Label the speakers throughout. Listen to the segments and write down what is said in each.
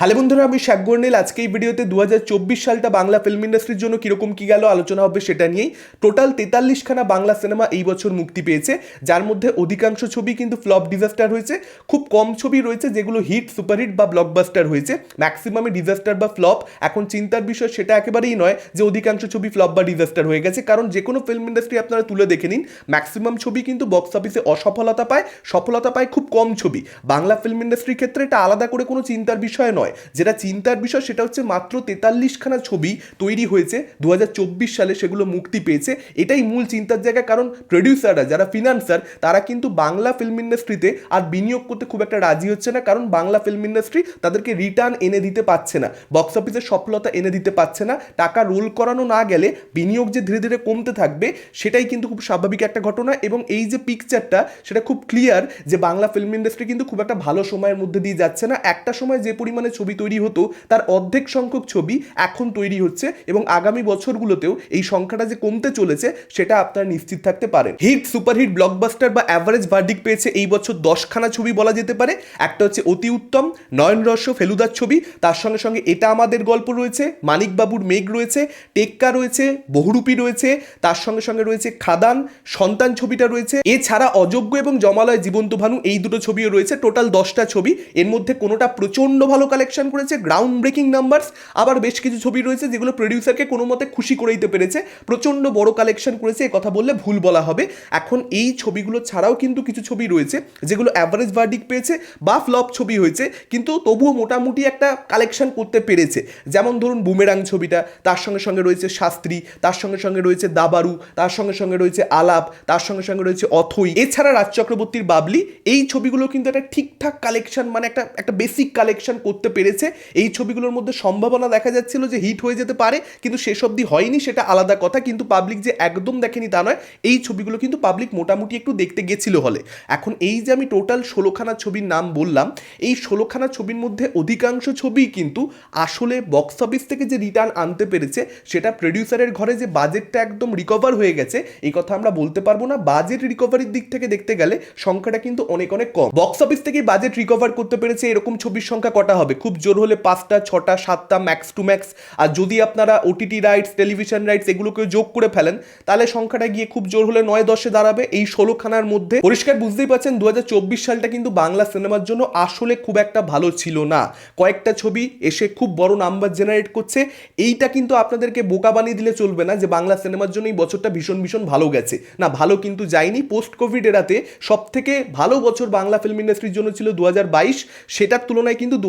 Speaker 1: Hello বন্ধুরা, আমি শাকগর্নিল আজকে এই ভিডিওতে দু হাজার চব্বিশ সালটা বাংলা ফিল্ম ইন্ডাস্ট্রির জন্য কীরকম কী গেল, আলোচনা হবে সেটা নিয়েই। টোটাল তেতাল্লিশখানা বাংলা সিনেমা এই বছর মুক্তি পেয়েছে। যার মধ্যে অধিকাংশ ছবি কিন্তু ফ্লপ ডিজাস্টার হয়েছে। খুব কম ছবি রয়েছে যেগুলো হিট সুপারহিট বা ব্লকবাস্টার হয়েছে। ম্যাক্সিমামে ডিজাস্টার বা ফ্লপ এখন চিন্তার বিষয় সেটা একেবারেই নয় যে অধিকাংশ ছবি ফ্লপ বা ডিজাস্টার হয়ে গেছে। কারণ যে কোনো ফিল্ম ইন্ডাস্ট্রি আপনারা তুলে দেখে নিন ম্যাক্সিমাম ছবি কিন্তু বক্স অফিসে অসফলতা পায়, সফলতা পায় খুব কম ছবি। বাংলা ফিল্ম ইন্ডাস্ট্রির ক্ষেত্রে এটা আলাদা করে কোনো চিন্তার বিষয় নয়। যেটা চিন্তার বিষয়, সেটা হচ্ছে মাত্র তেতাল্লিশখানা ছবি তৈরি হয়েছে দু হাজার চব্বিশ সালে সেগুলো মুক্তি পেয়েছে। এটাই মূল চিন্তার জায়গা, কারণ প্রডিউসাররা যারা ফিনান্সার তারা কিন্তু বাংলা ফিল্ম ইন্ডাস্ট্রিতে আর বিনিয়োগ করতে খুব একটা রাজি হচ্ছে না, কারণ বাংলা ফিল্ম ইন্ডাস্ট্রি তাদেরকে রিটার্ন এনে দিতে পারছে না। বক্স অফিসের সফলতা এনে দিতে পারছে না। টাকা রোল করানো না গেলে বিনিয়োগ যে ধীরে ধীরে কমতে থাকবে, সেটাই কিন্তু খুব স্বাভাবিক একটা ঘটনা। এবং এই যে পিকচারটা সেটা খুব ক্লিয়ার যে বাংলা ফিল্ম ইন্ডাস্ট্রি কিন্তু খুব একটা ভালো সময়ের মধ্যে দিয়ে যাচ্ছে না। একটা সময় যে পরিমাণে ছবি তৈরি হতো, তার অর্ধেক সংখ্যক ছবি এখন তৈরি হচ্ছে এবং আগামী বছরগুলোতেও এই সংখ্যাটা যে কমতে চলেছে সেটা আপনারা নিশ্চিত থাকতে পারেন। হিট, সুপারহিট, ব্লকবাস্টার বা অ্যাভারেজ ভার্ডিক পেয়েছে এই বছর দশখানা ছবি বলা যেতে পারে। একটা হচ্ছে অতি উত্তম, নয়ন রস্য ফেলুদার ছবি। তার সঙ্গে সঙ্গে এটা আমাদের গল্প রয়েছে, মানিকবাবুর মেঘ রয়েছে, টেক্কা রয়েছে, বহুরূপী রয়েছে। তার সঙ্গে সঙ্গে রয়েছে খাদান, সন্তান ছবিটা রয়েছে। এছাড়া অযোগ্য এবং জমালয় জীবন্ত ভানু এই দুটো ছবিও রয়েছে। টোটাল দশটা ছবি। এর মধ্যে কোনোটা প্রচণ্ড ভালো কালেকশন করেছে গ্রাউন্ড ব্রেকিং নাম্বারস আবার বেশ কিছু ছবি রয়েছে যেগুলো প্রডিউসারকে কোনো মতে খুশি করে দিতে পেরেছে। প্রচণ্ড বড় কালেকশন করেছে, এ কথা বললে ভুল বলা হবে। এখন এই ছবিগুলো ছাড়াও কিন্তু কিছু ছবি রয়েছে, যেগুলো অ্যাভারেজ ভার্ডিক পেয়েছে বা ফ্লপ ছবি হয়েছে, কিন্তু তবুও মোটামুটি একটা কালেকশন করতে পেরেছে। যেমন ধরুন বুমেরাং ছবিটা, তার সঙ্গে সঙ্গে রয়েছে শাস্ত্রী, তার সঙ্গে সঙ্গে রয়েছে দাবারু, তার সঙ্গে সঙ্গে রয়েছে আলাপ, তার সঙ্গে সঙ্গে রয়েছে অথই। এছাড়া রাজ চক্রবর্তীর বাবলি, এই ছবিগুলো কিন্তু একটা ঠিকঠাক কালেকশন মানে একটা একটা বেসিক কালেকশন করতে পেরেছে। এই ছবিগুলোর মধ্যে সম্ভাবনা দেখা যাচ্ছিল যে হিট হয়ে যেতে পারে, কিন্তু শেষ অবধি হয়নি, সেটা আলাদা কথা। কিন্তু পাবলিক যে একদম দেখেনি তা নয়, এই ছবিগুলো কিন্তু পাবলিক মোটামুটি একটু দেখতে গেছিল হলে। এখন এই যে আমি টোটাল ষোলোখানা ছবির নাম বললাম, এই ষোলোখানা ছবির মধ্যে অধিকাংশ ছবি কিন্তু আসলে বক্স অফিস থেকে যে রিটার্ন আনতে পেরেছে, সেটা প্রডিউসারের ঘরে যে বাজেটটা একদম রিকভার হয়ে গেছে, এই কথা আমরা বলতে পারব না। বাজেট রিকভারির দিক থেকে দেখতে গেলে সংখ্যাটা কিন্তু অনেক অনেক কম। বক্স অফিস থেকে বাজেট রিকভার করতে পেরেছে, এরকম ছবির সংখ্যা কটা হবে? খুব জোর হলে পাঁচটা, ছটা, সাতটা ম্যাক্স টু ম্যাক্স আর যদি আপনারা ওটিটি রাইটস টেলিভিশন রাইটস এগুলোকে যোগ করে ফেলেন, তাহলে সংখ্যাটা গিয়ে খুব জোর হলে নয় দশে দাঁড়াবে। এই ষোলোখানার মধ্যে, পরিষ্কার বুঝতেই পারছেন দু হাজার চব্বিশ সালটা কিন্তু বাংলা সিনেমার জন্য আসলে খুব একটা ভালো ছিল না। কয়েকটা ছবি এসে খুব বড় নাম্বার জেনারেট করছে। এইটা কিন্তু আপনাদেরকে বোকা বানিয়ে দিলে চলবে না যে বাংলা সিনেমার জন্য এই বছরটা ভীষণ ভীষণ ভালো গেছে। না, ভালো কিন্তু যায়নি। পোস্ট কোভিড এরাতে সব থেকে ভালো বছর বাংলা ফিল্ম ইন্ডাস্ট্রির জন্য ছিল দু হাজার বাইশ। সেটার তুলনায় কিন্তু দু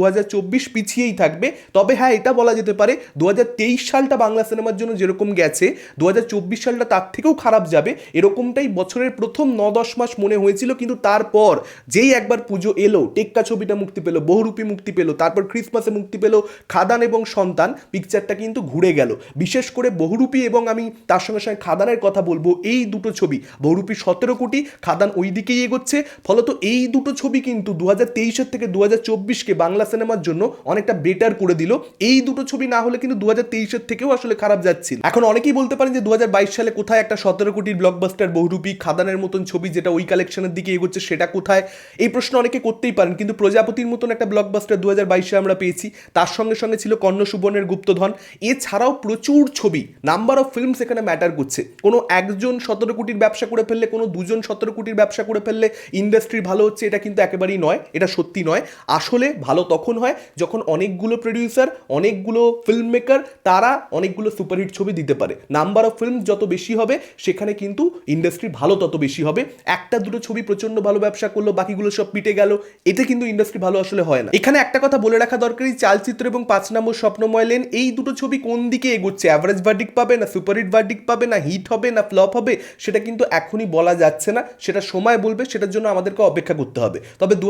Speaker 1: পিছিয়েই থাকবে। তবে হ্যাঁ এটা বলা যেতে পারে দু হাজার তেইশ সালটা বাংলা সিনেমার জন্য যেরকম গেছে দু হাজার চব্বিশ সালটা তার থেকেও খারাপ যাবে। এরকমটাই বছরের প্রথম ন দশ মাস মনে হয়েছিল, কিন্তু তারপর যেই একবার পুজো এলো, টেক্কা ছবিটা মুক্তি পেল, বহুরূপী মুক্তি পেল, তারপর ক্রিসমাসে মুক্তি পেল খাদান এবং সন্তান পিকচারটা কিন্তু ঘুরে গেল। বিশেষ করে বহুরূপী এবং আমি তার সঙ্গে সঙ্গে খাদানের কথা বলব, এই দুটো ছবি, বহুরূপী সতেরো কোটি, খাদান ওই দিকেই এগোচ্ছে, ফলত এই দুটো ছবি কিন্তু দু হাজার থেকে দু হাজার চব্বিশকে বাংলা সিনেমার জন্য অনেকটা বেটার করে দিল। এই দুটো ছবি না হলে কিন্তু দু হাজার তেইশের থেকেও আসলে খারাপ যাচ্ছিল। এখন অনেকেই বলতে পারেন যে দু হাজার বাইশ সালে কোথায় একটা সতেরো কোটির ব্লকবাস্টার বহুরূপী খাদানের মতন ছবি যেটা ওই কালেকশনের দিকে এগোচ্ছে সেটা কোথায়? এই প্রশ্ন অনেকে করতেই পারেন, কিন্তু প্রজাপতির মতন একটা ব্লকবাস্টার দু হাজার আমরা পেয়েছি। তার সঙ্গে সঙ্গে ছিল কর্ণ সুবর্ণের গুপ্তধন। এছাড়াও প্রচুর ছবি। নাম্বার অফ ফিল্ম এখানে ম্যাটার করছে। কোনো একজন সতেরো কোটির ব্যবসা করে ফেললে, কোনো দুজন সতেরো কোটির ব্যবসা করে ফেললে ইন্ডাস্ট্রি ভালো হচ্ছে, এটা কিন্তু একেবারেই নয়। এটা সত্যি নয়। আসলে ভালো তখন হয় যখন অনেকগুলো প্রডিউসার অনেকগুলো ফিল্ম মেকার তারা অনেকগুলো সুপারহিট ছবি দিতে পারে। নাম্বার অফ ফিল্ম যত বেশি হবে, সেখানে কিন্তু ইন্ডাস্ট্রি ভালো তত বেশি হবে। একটা দুটো ছবি প্রচণ্ড ভালো ব্যবসা করল, বাকিগুলো সব পিটে গেল, এতে কিন্তু ইন্ডাস্ট্রি ভালো আসলে হয় না। এখানে একটা কথা বলে রাখা দরকারি চালচিত্র এবং পাঁচ নম্বর স্বপ্নময় লেন এই দুটো ছবি কোন দিকে এগোচ্ছে? অ্যাভারেজ ভার্ডিক পাবে না সুপারহিট ভার্ডিক পাবে না হিট হবে না ফ্লপ হবে? সেটা কিন্তু এখনই বলা যাচ্ছে না, সেটা সময় বলবে, সেটার জন্য আমাদেরকে অপেক্ষা করতে হবে। তবে দু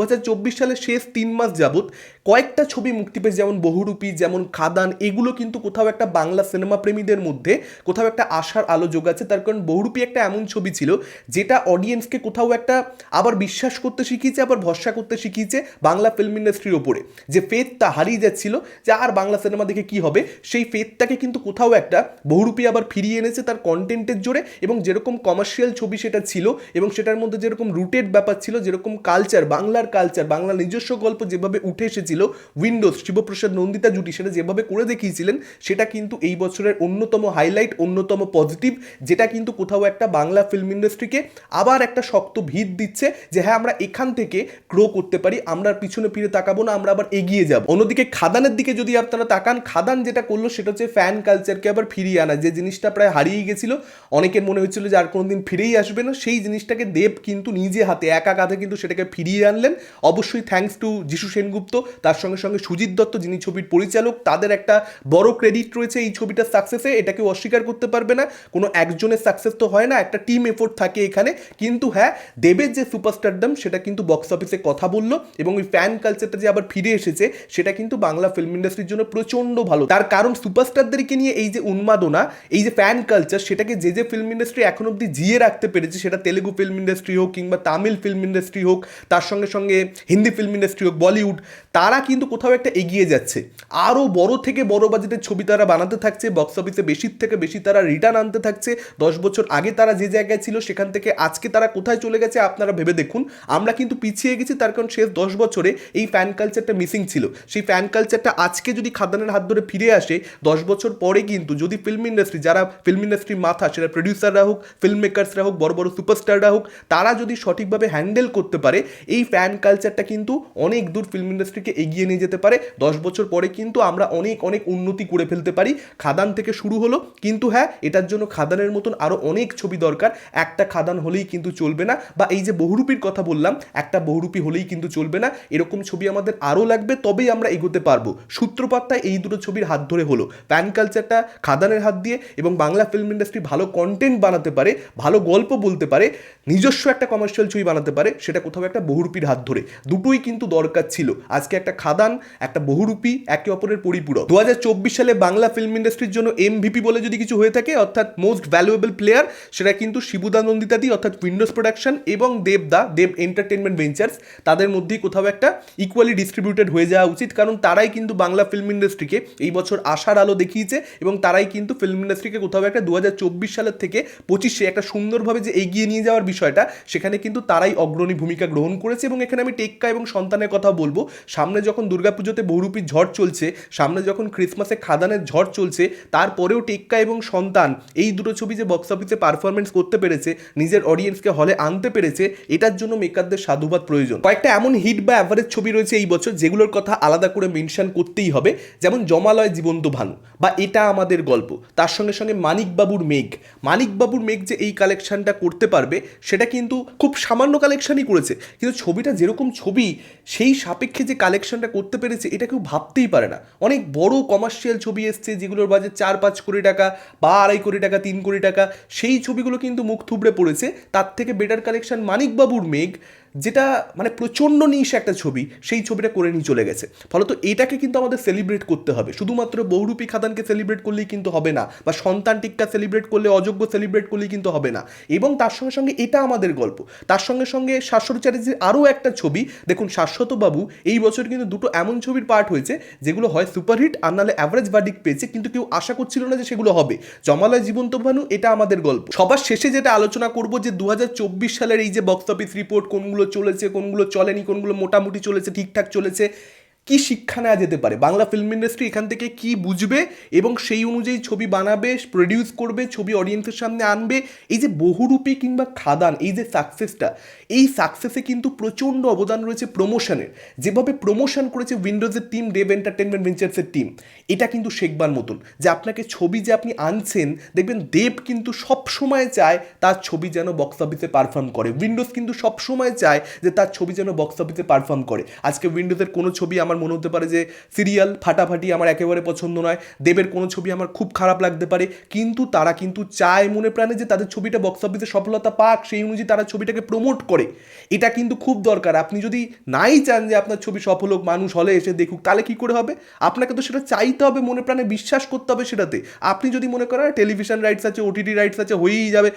Speaker 1: সালের শেষ তিন মাস যাবত কয়েকটা ছবি মুক্তি পেয়েছে, যেমন বহুরূপী, যেমন খাদান, এগুলো কিন্তু কোথাও একটা বাংলা সিনেমা প্রেমীদের মধ্যে কোথাও একটা আশার আলো যোগাচ্ছে। তার কারণ বহুরূপী একটা এমন ছবি ছিল, যেটা অডিয়েন্সকে কোথাও একটা আবার বিশ্বাস করতে শিখিয়েছে, আবার ভরসা করতে শিখিয়েছে বাংলা ফিল্ম ইন্ডাস্ট্রির ওপরে। যে ফেথটা হারিয়ে যাচ্ছিল, যে আর বাংলা সিনেমা দেখে কি হবে? সেই ফেথটাকে কিন্তু কোথাও একটা বহুরূপী আবার ফিরিয়ে এনেছে তার কন্টেন্টের জোরে এবং যেরকম কমার্শিয়াল ছবি সেটা ছিল এবং সেটার মধ্যে যেরকম রুটেড ব্যাপার ছিল, যেরকম কালচার বাংলার কালচার বাংলা নিজস্ব গল্প যেভাবে উঠে এসেছিল উইন্ডোজ, শিবপ্রসাদ, নন্দিতা জুটি সেটা যেভাবে করে দেখিয়েছিলেন, সেটা কিন্তু এই বছরের অন্যতম হাইলাইট অন্যতম পজিটিভ যেটা কিন্তু কোথাও একটা বাংলা ফিল্ম ইন্ডাস্ট্রিকে আবার একটা শক্ত ভিত দিচ্ছে যে হ্যাঁ আমরা এখান থেকে গ্রো করতে পারি, আমরা পিছনে ফিরে তাকাবো না, আমরা আবার এগিয়ে যাব। অন্যদিকে খাদানের দিকে যদি আপনারা তাকান, খাদান যেটা করল সেটা হচ্ছে ফ্যান কালচারকে আবার ফিরিয়ে আনা, যে জিনিসটা প্রায় হারিয়ে গেছিল। অনেকের মনে হচ্ছিল যে আর কোনোদিন ফিরেই আসবে না, সেই জিনিসটাকে দেব কিন্তু নিজে হাতে একা কাঁধে কিন্তু সেটাকে ফিরিয়ে আনলেন। অবশ্যই থ্যাঙ্কস টু যিশু সেনগুপ্ত, তার সঙ্গে সঙ্গে সুজিত দত্ত, যিনি ছবির পরিচালক, তাদের একটা বড় ক্রেডিট রয়েছে এই ছবিটার সাকসেসে এটা কেউ অস্বীকার করতে পারবে না। কোনো একজনের সাকসেস তো হয় না, একটা টিম এফোর্ট থাকে এখানে। কিন্তু হ্যাঁ দেবের যে সুপারস্টারডাম সেটা কিন্তু বক্স অফিসে কথা বলল এবং ওই ফ্যান কালচারটা যে আবার ফিরে এসেছে, সেটা কিন্তু বাংলা ফিল্ম ইন্ডাস্ট্রির জন্য প্রচণ্ড ভালো। তার কারণ সুপারস্টারদেরকে নিয়ে এই যে উন্মাদনা, এই যে ফ্যান কালচার সেটাকে যে যে ফিল্ম ইন্ডাস্ট্রি এখন অবধি জিয়ে রাখতে পেরেছে, সেটা তেলেগু ফিল্ম ইন্ডাস্ট্রি হোক কিংবা তামিল ফিল্ম ইন্ডাস্ট্রি হোক, তার সঙ্গে সঙ্গে হিন্দি ফিল্ম ইন্ডাস্ট্রি হোক বলিউড তারা কিন্তু কোথাও একটা এগিয়ে যাচ্ছে। আরও বড় থেকে বড় বাজেটের ছবি তারা বানাতে থাকছে বক্স অফিসে বেশির থেকে বেশি তারা রিটার্ন আনতে থাকছে। দশ বছর আগে তারা যে জায়গায় ছিল সেখান থেকে আজকে তারা কোথায় চলে গেছে আপনারা ভেবে দেখুন। আমরা কিন্তু পিছিয়ে গেছি তার কারণ শেষ দশ বছরে এই ফ্যান কালচারটা মিসিং ছিল। সেই ফ্যান কালচারটা আজকে যদি খাদানের হাত ধরে ফিরে আসে, দশ বছর পরে কিন্তু যদি ফিল্ম ইন্ডাস্ট্রি যারা ফিল্ম ইন্ডাস্ট্রির মাথা, সেটা প্রডিউসাররা হোক ফিল্ম মেকার্সরা হোক, বড় বড় সুপারস্টাররা হোক, তারা যদি সঠিকভাবে হ্যান্ডেল করতে পারে, এই ফ্যান কালচারটা কিন্তু অনেক দূর ফিল্ম ইন্ডাস্ট্রিকে এগিয়ে নিয়ে যেতে পারে। দশ বছর পরে কিন্তু আমরা অনেক অনেক উন্নতি করে ফেলতে পারি। খাদান থেকে শুরু হলো। কিন্তু হ্যাঁ এটার জন্য খাদানের মতন আরও অনেক ছবি দরকার। একটা খাদান হলেই কিন্তু চলবে না। বা এই যে বহুরূপীর কথা বললাম, একটা বহুরূপী হলেই কিন্তু চলবে না। এরকম ছবি আমাদের আরও লাগবে, তবেই আমরা এগোতে পারব। সূত্রপাতটাই এই দুটো ছবির হাত ধরে হলো। প্যান কালচারটা খাদানের হাত দিয়ে এবং বাংলা ফিল্ম ইন্ডাস্ট্রি ভালো কন্টেন্ট বানাতে পারে, ভালো গল্প বলতে পারে, নিজস্ব একটা কমার্শিয়াল ছবি বানাতে পারে, সেটা কোথাও একটা বহুরূপীর হাত ধরে। দুটোই কিন্তু দরকার ছিল। আজকে একটা খাদান একটা বহুরূপী, একে অপরের পরিপূরক। দু হাজার চব্বিশ সালে বাংলা ফিল্ম ইন্ডাস্ট্রির জন্য এমভিপি বলে যদি কিছু হয়ে থাকে, অর্থাৎ মোস্ট ভ্যালুয়েবল প্লেয়ার সেটা কিন্তু শিবুদা নন্দিতাদি, অর্থাৎ উইন্ডোজ প্রোডাকশন এবং দেবদা দেব এন্টারটেনমেন্ট ভেঞ্চার্স তাদের মধ্যেই কোথাও একটা ইকুয়ালি ডিস্ট্রিবিউটেড হয়ে যাওয়া উচিত, কারণ তারাই কিন্তু বাংলা ফিল্ম ইন্ডাস্ট্রিকে এই বছর আশার আলো দেখিয়েছে এবং তারাই কিন্তু ফিল্ম ইন্ডাস্ট্রিকে কোথাও একটা দু হাজার চব্বিশ সালের থেকে পঁচিশে একটা সুন্দরভাবে যে এগিয়ে নিয়ে যাওয়ার বিষয়টা, সেখানে কিন্তু তারাই অগ্রণী ভূমিকা গ্রহণ করেছে এবং এখানে আমি টেক্কা এবং সন্তানের কথা বলব, সামনে যখন দুর্গাপুজোতে বহুরূপীর ঝড় চলছে। সামনে যখন ক্রিসমাসে খাদানের ঝড় চলছে, তারপরেও টেক্কা এবং সন্তান এই দুটো ছবি যে বক্স অফিসে পারফরমেন্স করতে পেরেছে, নিজের অডিয়েন্সকে হলে আনতে পেরেছে, এটার জন্য মেকারদের সাধুবাদ প্রয়োজন। কয়েকটা এমন হিট বা অ্যাভারেজ ছবি রয়েছে এই বছর, যেগুলোর কথা আলাদা করে মেনশন করতেই হবে, যেমন জমালয় জীবন্ত ভানু বা এটা আমাদের গল্প। তার সঙ্গে সঙ্গে মানিকবাবুর মেঘ। মানিকবাবুর মেঘ যে এই কালেকশনটা করতে পারবে, সেটা কিন্তু খুব সামান্য কালেকশনই করেছে। কিন্তু ছবিটা যেরকম ছবি, সেই সাপেক্ষে যে কালেকশনটা করতে পেরেছে, এটা কেউ ভাবতেই পারে না। অনেক বড় কমার্শিয়াল ছবি এসছে যেগুলোর বাজেট চার পাঁচ কোটি টাকা বা আড়াই কোটি টাকা, তিন কোটি টাকা, সেই ছবিগুলো কিন্তু মুখ থুবড়ে পড়েছে। তার থেকে বেটার কালেকশন মানিকবাবুর মেঘ যেটা মানে প্রচণ্ড নিশ একটা ছবি, সেই ছবিটা করে নিয়ে চলে গেছে। ফলত এটাকে কিন্তু আমাদের সেলিব্রেট করতে হবে। শুধুমাত্র বহুরূপী খাদানকে সেলিব্রেট করলেই কিন্তু হবে না, বা সন্তান টিক্কা সেলিব্রেট করলে, অযোগ্য সেলিব্রেট করলেই কিন্তু হবে না। এবং তার সঙ্গে সঙ্গে এটা আমাদের গল্প। তার সঙ্গে সঙ্গে শাশ্বত চ্যাটার্জির আরও একটা ছবি, দেখুন শাশ্বত বাবু, এই বছর কিন্তু দুটো এমন ছবির পার্ট হয়েছে, যেগুলো হয় সুপারহিট, আর নাহলে অ্যাভারেজ ভার্ডিক পেয়েছে, কিন্তু কেউ আশা করছিল না যে সেগুলো হবে। জমালয় জীবন্ত ভানু, এটা আমাদের গল্প। সবার শেষে যেটা আলোচনা করব যে দু হাজার চব্বিশ সালের এই যে বক্স অফিস রিপোর্ট কোনগুলো চলেছে কোনগুলো চলেনি কোনগুলো মোটামুটি চলেছে ঠিকঠাক চলেছে কি শিক্ষা নেওয়া যেতে পারে? বাংলা ফিল্ম ইন্ডাস্ট্রি এখান থেকে কি বুঝবে এবং সেই অনুযায়ী ছবি বানাবে প্রডিউস করবে, ছবি অডিয়েন্সের সামনে আনবে? এই যে বহুরূপী কিংবা খাদান, এই যে সাকসেসটা এই সাকসেসে কিন্তু প্রচণ্ড অবদান রয়েছে প্রমোশনের যেভাবে প্রমোশন করেছে উইন্ডোজের টিম দেব এন্টারটেনমেন্ট ভেঞ্চার্সের টিম এটা কিন্তু শেখবার মতন। যে আপনাকে ছবি যে আপনি আনছেন, দেখবেন দেব কিন্তু সব সময় চায় তার ছবি যেন বক্স অফিসে পারফর্ম করে। উইন্ডোজ কিন্তু সব সময় চায় যে তার ছবি যেন বক্স অফিসে পারফর্ম করে। আজকে উইন্ডোজের কোনো ছবি আমার মনে হতে পারে যে সিরিয়াল ফাটাফাটি আমার একেবারে পছন্দ নয়। দেবের কোনো ছবি আমার খুব খারাপ লাগতে পারে। কিন্তু তারা কিন্তু চায় মনে প্রাণে যে তাদের ছবিটা বক্স অফিসে সফলতা পাক, সেই অনুযায়ী তারা ছবিটাকে প্রমোট করে। এটা কিন্তু খুব দরকার। আপনি যদি নাই চান যে আপনার ছবি সফল হোক, মানুষ হলে এসে দেখুক, তাহলে কি করে হবে? আপনাকে তো সেটা চাইতে হবে, মনে প্রাণে বিশ্বাস করতে হবে সেটাতে। আপনি যদি মনে করেন টেলিভিশন রাইটস আছে ওটিটি রাইটস আছে, হয়েই যাবে।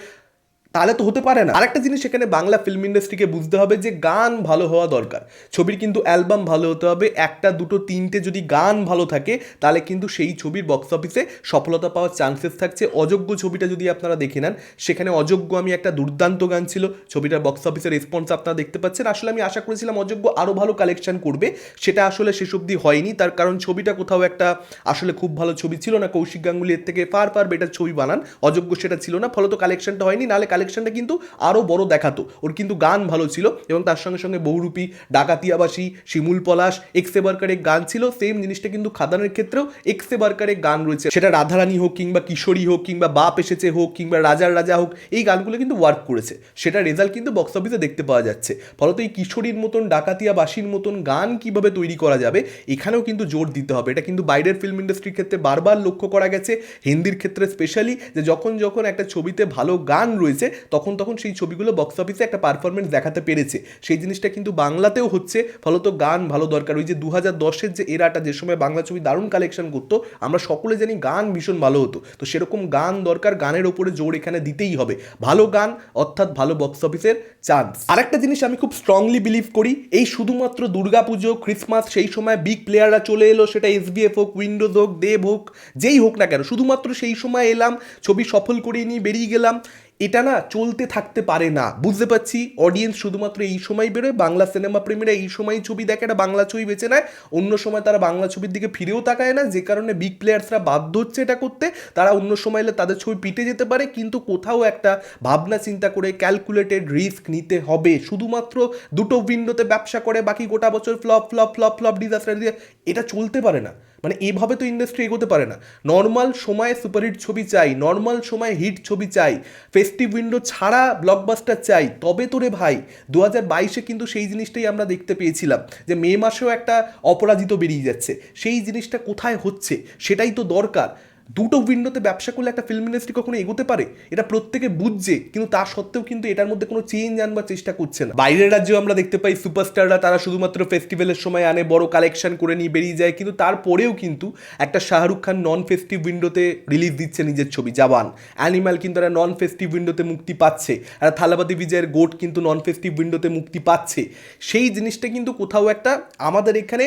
Speaker 1: তাহলে তো হতে পারে না। আরেকটা জিনিস এখানে বাংলা ফিল্ম ইন্ডাস্ট্রিকে বুঝতে হবে যে গান ভালো হওয়া দরকার। ছবির কিন্তু অ্যালবাম ভালো হতে হবে, একটা, দুটো, তিনটে যদি গান ভালো থাকে, তাহলে কিন্তু সেই ছবির বক্স অফিসে সফলতা পাওয়ার চান্সেস থাকছে। অযোগ্য ছবিটা যদি আপনারা দেখে নেন, সেখানে অযোগ্য আমি একটা দুর্দান্ত গান ছিল, ছবিটার বক্স অফিসের রেসপন্স আপনারা দেখতে পাচ্ছেন। আসলে আমি আশা করেছিলাম অযোগ্য আরও ভালো কালেকশন করবে, সেটা আসলে শেষ অবধি হয়নি। তার কারণ ছবিটা কোথাও একটা আসলে খুব ভালো ছবি ছিল না। কৌশিক গাঙ্গুলি এর থেকে ফার ফার বেটার ছবি বানান। অযোগ্য সেটা ছিল না ফলত কালেকশনটা হয়নি, নাহলে কালেকশনটা কিন্তু আরও বড় দেখাতো। ওর কিন্তু গান ভালো ছিল এবং তার সঙ্গে সঙ্গে বহুরূপী ডাকাতিয়াবাসী, শিমুল পলাশ, এক্সে বার্কারের গান ছিল। সেম জিনিসটা কিন্তু খাদানের ক্ষেত্রেও এক্সে বার্কারের গান রয়েছে। সেটা রাধারানী হোক কিংবা কিশোরী হোক কিংবা বাপ এসেছে হোক কিংবা রাজার রাজা হোক, এই গানগুলো কিন্তু ওয়ার্ক করেছে। সেটা রেজাল্ট কিন্তু বক্স অফিসে দেখতে পাওয়া যাচ্ছে। ফলত এই কিশোরীর মতন ডাকাতিয়া বাসীর মতন গান কীভাবে তৈরি করা যাবে, এখানেও কিন্তু জোর দিতে হবে। এটা কিন্তু বাইরের ফিল্ম ইন্ডাস্ট্রির ক্ষেত্রে বারবার লক্ষ্য করা গেছে। হিন্দির ক্ষেত্রে স্পেশালি যে যখন যখন একটা ছবিতে ভালো গান রয়েছে তখন তখন সেই ছবিগুলো বক্স অফিসে একটা পারফরমেন্স দেখাতে পেরেছে। সেই জিনিসটা কিন্তু বাংলাতেও হচ্ছে। ফলত গান ভালো দরকার। ওই যে দু হাজার দশের যে এরাটা, যে সময় বাংলা ছবি দারুণ কালেকশন করতো, আমরা সকলে জানি গান ভীষণ ভালো হতো। তো সেরকম গান দরকার, গানের ওপরে জোর এখানে দিতেই হবে। ভালো গান, অর্থাৎ ভালো বক্স অফিসের চান্স আরেকটা জিনিস আমি খুব স্ট্রংলি বিলিভ করি, এই শুধুমাত্র দুর্গাপুজো ক্রিসমাস সেই সময় বিগ প্লেয়াররা চলে এলো, সেটা এসবিএফ হোক উইন্ডোজ হোক দেব হোক, যেই হোক না কেন, শুধুমাত্র সেই সময় এলাম, ছবি সফল করে নিয়ে বেরিয়ে গেলাম। এটা না চলতে থাকতে পারে না। বুঝতে পারছি? অডিয়েন্স শুধুমাত্র এই সময় বেরোয়, বাংলা সিনেমা প্রেমীরা এই সময় ছবি দেখে একটা বাংলা ছবি বেছে নেয়, অন্য সময় তারা বাংলা ছবির দিকে ফিরেও তাকায় না, যে কারণে বিগ প্লেয়ার্সরা বাধ্য হচ্ছে এটা করতে। তারা অন্য সময় তাদের ছবি পিটে যেতে পারে, কিন্তু কোথাও একটা ভাবনা চিন্তা করে ক্যালকুলেটেড রিস্ক নিতে হবে। শুধুমাত্র দুটো উইন্ডোতে ব্যবসা করে, বাকি গোটা বছর flop flop flop flop disaster দিয়ে এটা চলতে পারে না। মানে এভাবে তো ইন্ডাস্ট্রি এগোতে পারে না। নর্মাল সময়ে সুপারহিট ছবি চাই নর্মাল সময়ে হিট ছবি চাই ফেস্টিভ উইন্ডো ছাড়া ব্লকবাস্টার চাই, তবে তো রে ভাই দু হাজার বাইশে কিন্তু সেই জিনিসটাই আমরা দেখতে পেয়েছিলাম যে মে মাসেও একটা অপরাজিত বেরিয়ে যাচ্ছে। সেই জিনিসটা কোথায় হচ্ছে, সেটাই তো দরকার। দুটো উইন্ডোতে ব্যবসা করলে একটা ফিল্ম ইন্ডাস্ট্রি কখনো এগোতে পারে? এটা প্রত্যেকে বুঝছে, কিন্তু তা সত্ত্বেও কিন্তু এটার মধ্যে কোনো চেঞ্জ আনবার চেষ্টা করছে না। বাইরের রাজ্যেও আমরা দেখতে পাই সুপারস্টাররা তারা শুধুমাত্র ফেস্টিভ্যালের সময় আনে, বড় কালেকশন করে নিয়ে বেরিয়ে যায়, কিন্তু তারপরেও কিন্তু একটা শাহরুখ খান নন ফেস্টিভ উইন্ডোতে রিলিজ দিচ্ছে নিজের ছবি জাবান অ্যানিম্যাল কিন্তু একটা নন ফেস্টিভ উইন্ডোতে মুক্তি পাচ্ছে। আর থালাবাদি বিজয়ের গোট কিন্তু নন ফেস্টিভ উইন্ডোতে মুক্তি পাচ্ছে। সেই জিনিসটা কিন্তু কোথাও একটা আমাদের এখানে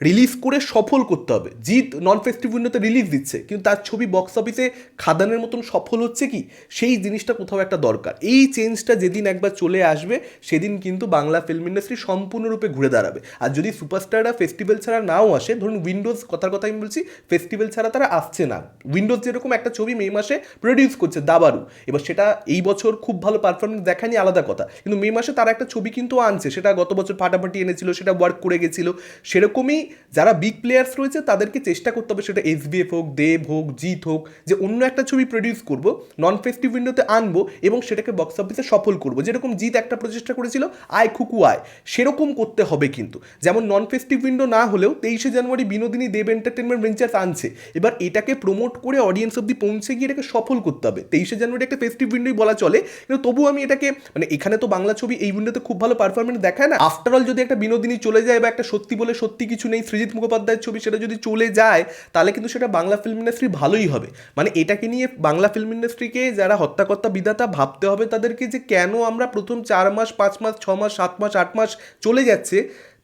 Speaker 1: রিলিজ করে সফল করতে হবে। জিৎ নন ফেস্টিভ উইন্ডোতে রিলিজ দিচ্ছে, কিন্তু তার ছবি বক্স অফিসে খাদানের মতন সফল হচ্ছে কি? সেই জিনিসটা কোথাও একটা দরকার। এই চেঞ্জটা যেদিন একবার চলে আসবে, সেদিন কিন্তু বাংলা ফিল্ম ইন্ডাস্ট্রি সম্পূর্ণরূপে ঘুরে দাঁড়াবে। আর যদি সুপারস্টাররা ফেস্টিভ্যাল ছাড়া নাও আসে, ধরুন উইন্ডোজ কথার কথা আমি বলছি ফেস্টিভ্যাল ছাড়া তারা আসছে না। উইন্ডোজ যেরকম একটা ছবি মে মাসে প্রডিউস করছে দাবারু এবার সেটা এই বছর খুব ভালো পারফরমেন্স দেখায়নি, আলাদা কথা। কিন্তু মে মাসে তারা একটা ছবি কিন্তু আনছে, সেটা গত বছর ফাটাফাটি এনেছিল, সেটা ওয়ার্ক করে গেছিল। সেরকমই যারা বিগ প্লেয়ার্স রয়েছে, তাদেরকে চেষ্টা করতে হবে সেটা এসবিএফ হোক দেব হোক জিত হোক, যে অন্য একটা ছবি প্রডিউস করব নন ফেস্টিভ উইন্ডোতে আনব এবং সেটাকে বক্স অফিসে সফল করব। যেরকম জিত একটা প্রচেষ্টা করেছিল আয় খুকু আয় সেরকম করতে হবে কিন্তু। যেমন নন ফেস্টিভ উইন্ডো না হলেও তেইশে January Binodini Dev entertainment ventures আনছে। এবার এটাকে প্রমোট করে অডিয়েন্স অব্দি পৌঁছে গিয়ে এটাকে সফল করতে হবে। তেইশে জানুয়ারি একটা ফেস্টিভ উইন্ডোই বলা চলে, কিন্তু তবু আমি এটাকে মানে এখানে তো বাংলা ছবি এই উইন্ডোতে খুব ভালো পারফরমেন্স দেখায় না। আফটার অল যদি একটা বিনোদিনী চলে যায় বা একটা সত্যি বলে সত্যি কিছু নেই সৃজিৎ মুখোপাধ্যায়ের ছবি সেটা যদি চলে যায়, তাহলে কিন্তু সেটা বাংলা ফিল্ম ইন্ডাস্ট্রি ভালোই হবে। মানে এটাকে নিয়ে বাংলা ফিল্ম ইন্ডাস্ট্রিকে যারা হত্যাকর্তা বিধাতা ভাবতে হবে তাদেরকে যে কেন আমরা প্রথম চার মাস, পাঁচ মাস, ছ মাস, সাত মাস, আট মাস চলে যাচ্ছে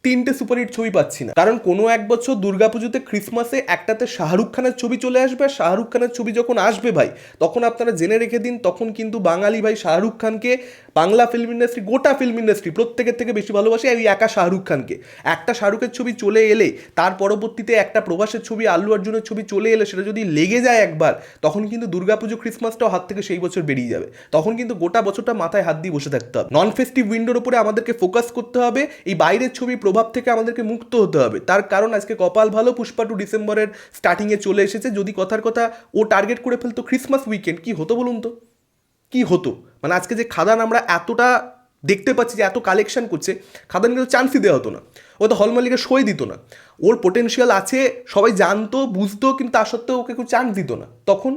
Speaker 1: তিনটে সুপারহিট ছবি পাচ্ছি না। কারণ কোনো এক বছর দুর্গাপুজোতে ক্রিসমাসে একটাতে শাহরুখ খানের ছবি চলে আসবে, আর শাহরুখ খানের ছবি যখন আসবে ভাই, তখন আপনারা জেনে রেখে দিন, তখন কিন্তু বাঙালি ভাই শাহরুখ খানকে, বাংলা ফিল্ম ইন্ডাস্ট্রি গোটা ফিল্ম ইন্ডাস্ট্রি প্রত্যেকের থেকে বেশি ভালোবাসে এই একা শাহরুখ খানকে। একটা শাহরুখের ছবি চলে এলে, তার পরবর্তীতে একটা প্রবাসের ছবি, আল্লু অর্জুনের ছবি চলে এলে, সেটা যদি লেগে যায় একবার, তখন কিন্তু দুর্গাপুজো ক্রিসমাসটাও হাত থেকে সেই বছর বেরিয়ে যাবে। তখন কিন্তু গোটা বছরটা মাথায় হাত দিয়ে বসে থাকতে হবে। নন ফেস্টিভ উইন্ডোর উপরে আমাদেরকে ফোকাস করতে হবে। এই বাইরের ছবির প্রভাব থেকে আমাদেরকে মুক্ত হতে হবে। তার কারণ আজকে কপাল ভালো, পুষ্পা টু ডিসেম্বরের স্টার্টিংয়ে চলে এসেছে। যদি কথার কথা ও টার্গেট করে ফেলতো ক্রিসমাস উইকেন্ড কি হতো বলুন তো? কি হতো? মানে আজকে যে খাদান আমরা এতটা দেখতে পাচ্ছি যে এত কালেকশন করছে খাদান কিন্তু চান্সই দেওয়া হতো না। ও তো হল মালিকের সই দিত না। ওর পোটেনশিয়াল আছে, সবাই জানতো, বুঝতো, কিন্তু তা সত্ত্বেও ওকে কেউ চান্স দিত না। তখন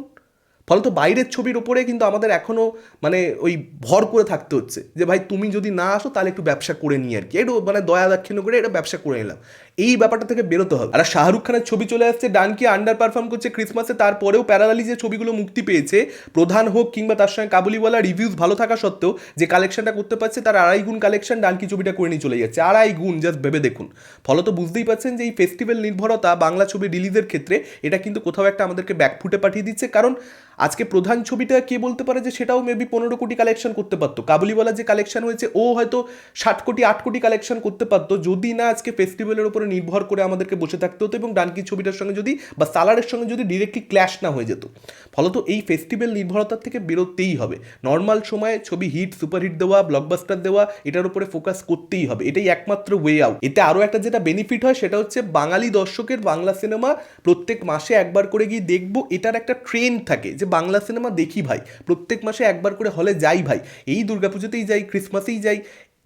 Speaker 1: ফলত বাইরের ছবির ওপরে কিন্তু আমাদের এখনও মানে ওই ভর করে থাকতে হচ্ছে। যে ভাই তুমি যদি না আসো তাহলে একটু ব্যবসা করে নিই আর কি। একটু মানে দয়া দাক্ষিণ্য করে এটা ব্যবসা করে নিলাম। এই ব্যাপারটা থেকে বেরোতে হবে। আর শাহরুখ খানের ছবি চলে আসছে, ডানকি আন্ডার পারফর্ম করছে ক্রিসমাসে তারপরেও প্যারালালি যে ছবিগুলো মুক্তি পেয়েছে। প্রধান হোক কিংবা তার সঙ্গে কাবুলিওয়ালা রিভিউজ ভালো থাকা সত্ত্বেও যে কালেকশনটা করতে পারছে তার আড়াই গুণ কালেকশন ডানকি ছবিটা করে নিয়ে চলে যাচ্ছে। আড়াই গুণ জাস্ট ভেবে দেখুন। ফলত বুঝতেই পারছেন যে এই ফেস্টিভ্যাল নির্ভরতা বাংলা ছবি রিলিজের ক্ষেত্রে এটা কিন্তু কোথাও একটা আমাদেরকে ব্যাকফুটে পাঠিয়ে দিচ্ছে। কারণ আজকে প্রধান ছবিটা কে বলতে পারে যে সেটাও মেবি পনেরো কোটি কালেকশন করতে পারতো। কাবুলিওয়ালা যে কালেকশন হয়েছে, ও হয়তো ষাট কোটি, আট কোটি কালেকশন করতে পারতো। যদি না আজকে ফেস্টিভ্যালের উপরে নির্ভর করে আমাদেরকে বসে থাকতে হতো এবং ডানকি ছবিটার সঙ্গে যদি বা সালারের সঙ্গে যদি ডিরেক্টলি ক্ল্যাশ না হয়ে যেত। ফলত এই ফেস্টিভ্যাল নির্ভরতার থেকে বেরোতেই হবে। নর্মাল সময়ে ছবি হিট সুপারহিট দেওয়া ব্লকবাস্টার দেওয়া, এটার উপরে ফোকাস করতেই হবে। এটাই একমাত্র ওয়ে আউট এতে আরও একটা যেটা বেনিফিট হয়, সেটা হচ্ছে বাঙালি দর্শকের বাংলা সিনেমা প্রত্যেক মাসে একবার করে গিয়ে দেখব, এটার একটা ট্রেন্ড থাকে যে বাংলা সিনেমা দেখি ভাই। প্রত্যেক মাসে একবার করে হলে যাই ভাই। এই দুর্গাপুজোতেই যাই ক্রিসমাসেই যাই।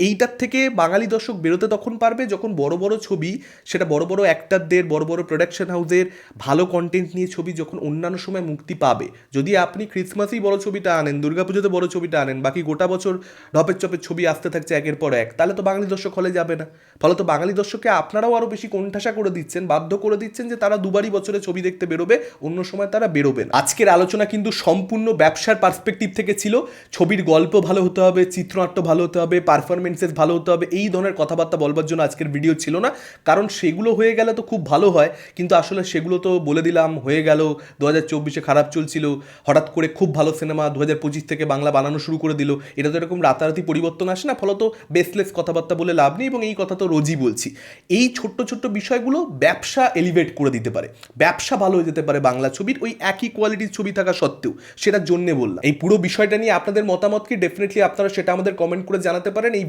Speaker 1: এইটার থেকে বাঙালি দর্শক বেরোতে তখন পারবে যখন বড় বড় ছবি, সেটা বড় বড় অ্যাক্টারদের বড় বড় প্রোডাকশন হাউসের ভালো কন্টেন্ট নিয়ে ছবি যখন অন্যান্য সময় মুক্তি পাবে। যদি আপনি ক্রিসমাসেই বড় ছবিটা আনেন, দুর্গাপুজোতে বড় ছবিটা আনেন, বাকি গোটা বছর ঢপের চপের ছবি আসতে থাকছে একের পর এক, তাহলে তো বাঙালি দর্শক হলে যাবে না। ফলে তো বাঙালি দর্শককে আপনারাও আরও বেশি কোণঠাসা করে দিচ্ছেন, বাধ্য করে দিচ্ছেন যে তারা দুবারই বছরে ছবি দেখতে বেরোবে, অন্য সময় তারা বেরোবে না। আজকের আলোচনা কিন্তু সম্পূর্ণ ব্যবসার পার্সপেক্টিভ থেকে ছিল। ছবির গল্প ভালো হতে হবে, চিত্রনাট্য ভালো হতে হবে পারফরমেন্সেস ভালো হতে হবে, এই ধরনের কথাবার্তা বলবার জন্য আজকের ভিডিও ছিল না। কারণ সেগুলো হয়ে গেলে তো খুব ভালো হয়, কিন্তু আসলে সেগুলো তো বলে দিলাম, হয়ে গেল, দু হাজার চব্বিশে খারাপ চলছিল, হঠাৎ করে খুব ভালো সিনেমা দু হাজার পঁচিশ থেকে বাংলা বানানো শুরু করে দিল। এটা তো এরকম রাতারাতি পরিবর্তন আসে না, ফলত বেসলেস কথাবার্তা বলে লাভ নেই এবং এই কথা তো রোজই বলছি। এই ছোট্ট ছোট্ট বিষয়গুলো ব্যবসা এলিভেট করে দিতে পারে, ব্যবসা ভালো হয়ে যেতে পারে বাংলা ছবির ওই একই কোয়ালিটির ছবি থাকা সত্ত্বেও, সেটার জন্যে বললাম। এই পুরো বিষয়টা নিয়ে আপনাদের মতামত কি? ডেফিনেটলি আপনারা সেটা আমাদের কমেন্ট করে জানাতে পারেন, এই